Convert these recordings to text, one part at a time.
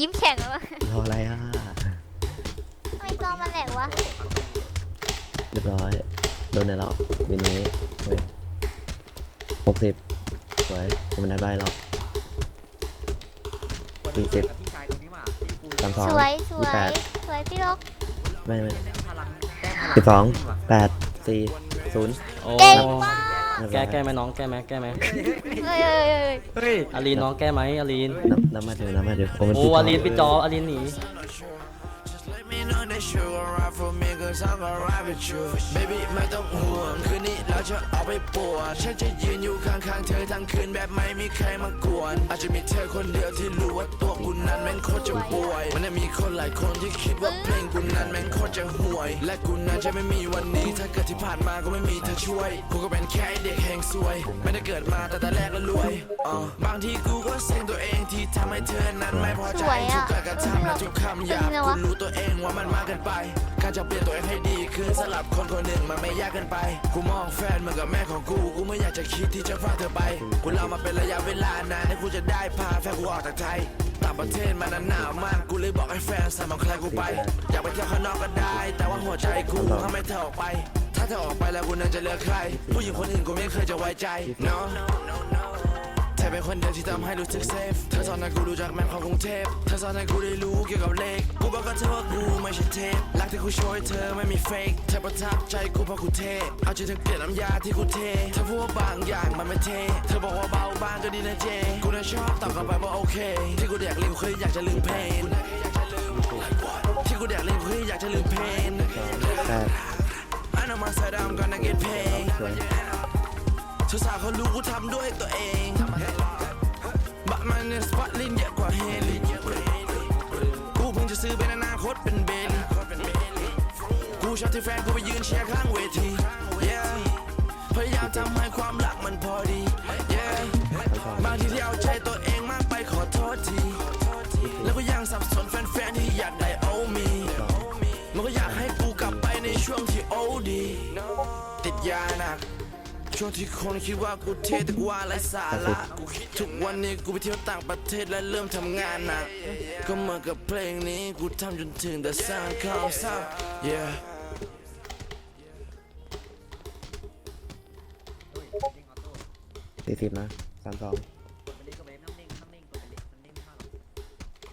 ยิ้มแข็งแล้ววะรออะไรอะทำไมจอมันแหลกวะเรียบร้อยโดนในเราวินนี้เว้ยหกสิบสวยผมได้ใบแล้ว สี่สิบ พี่ชายคนนี้มาที่กูสามสองสวยสวยี่แปยดสวยพี่ล็อกไม่ไม่พลังแต้มพลังสิบสอง แปดสี่ศูนย์โอ้เก่งมากเรียบร้แก้อยแก้ไหมน้องแก้ไหมแก้ไหมเฮ้ยเฮ้ย เฮ้ยเฮ้ยอารีนน้องแก้ไหมอารีนน้ำน้ำมาเดี๋ยวน้ำมาเดี๋ยวโอ้มันโอ้ปิดอารีนปิดจออารีนหนี Let me know that you gon' ride for me cause I'm gon' ride with you Baby ไม่ต้องห่วงคืนนี้เรา จะออกไปปวดฉันจะยืนอยู่ข้างๆเธอทั้งคืนแบบไม่มีใครมากวน อาจจะมีเธอคนเดียวที่รู้ว่าตัวกูนั้นแม่งโคตรจะป่วย มันจะมีคนหลายคนที่คิดว่าเพลงกูนั้นแม่งโคตรจะห่วย และกูนั้นจะไม่มีวันนี้ ถ้าเกิดที่ผ่านมาก็ไม่มีเธอช่วย กูก็เป็นแค่เด็กแห่งซวย ไม่ได้เกิดมาแต่แต่แรกก็รวยอะบางทีกูก็เซ็งตัว เองที่ทำให้เธอนั้นไม่พอใจทุกการกระทำและทุกคำหยาบกูรู้ตัวเองว่ามันมากเกินไป การจะเปลี่ยนตัวเองให้ดีขึ้นสำหรับคนคนหนึ่งมันไม่ยากเกินไป กูมองแฟนเหมือนกับแม่ของกู กูไม่อยากจะคิดที่จะพาเธอไป กูเล่ามาเป็นระยะเวลานานที่กูจะได้พาแฟนกูออกจากไทยต่างประเทศมันหนาวมาก กูเลยบอกให้แฟนสมัครใครกูไป อยากไปเที่ยวข้างนอกก็ได้ แต่ว่าหัวใจกูห้ามไม่เธอออกไป ถ้าเธอออกไปแล้วกูนั้นจะเลือกใคร ผู้หญิงคนอื่นกูไม่เคยจะไว้ใจ no เธ อเป็นคนเดียวที่ทำให้รู้สึกเซฟเธอสอนให้กูรู้จักแมนของกรุงเทพเธอสอนให้กูได้รู้เกี่ยวกับเลขกูบอกกับเธอว่ากูไม่ใช่เทพรักที่กูโชว์ให้เธอไม่มีเฟกเธอประทับใจกูเพราะกูเทเอาใจเธอเกลียดน้ำยาที่กูเทเธอพูดว่าบางอย่างมันไม่เทเธอบอกว่าเบาบางก็ดีนะเจกูน่ะชอบตอบกลับไปว่าโอเค ที่กูอยากลืมคืออยากจะลืมเพลงที่กูอยากลืมคืออยากจะลืมเพลงแปด I know my side I'm gonna get paid สวยเธอสาวเขารู้กูทำด้วยตัวเอง บัตมันสปอตลินเยอะกว่าเฮลิกูเพิ่งจะซื้อเป็นอนาคตเป็นเบนกูชอบที่แฟนกูไปยืนเชียร์ข้างเวที yeah พยายามทำให้ความรักมันพอดี yeah บางทีที่เอาใจตัวเองมากไปขอโทษที แล้วก็ยังสับสนแฟนๆที่อยากได้โอมีมันก็อยากให้กูกลับไปในช่วงที่โอดี ติดยาหนัก ช่วงที่คนคิดว่ากูเท่แต่กูว่าไรสาระทุกวันนี้กูไปเที่ยวต่างประเทศและเริ่มทำงานหนักก็เหมือนกับเพลงนี้กูทำจนถึงแต่สร้างคำซ้ำ yeah สี่สิบนะสามสอง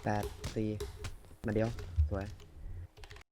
แปดสี่มาเดียว สวย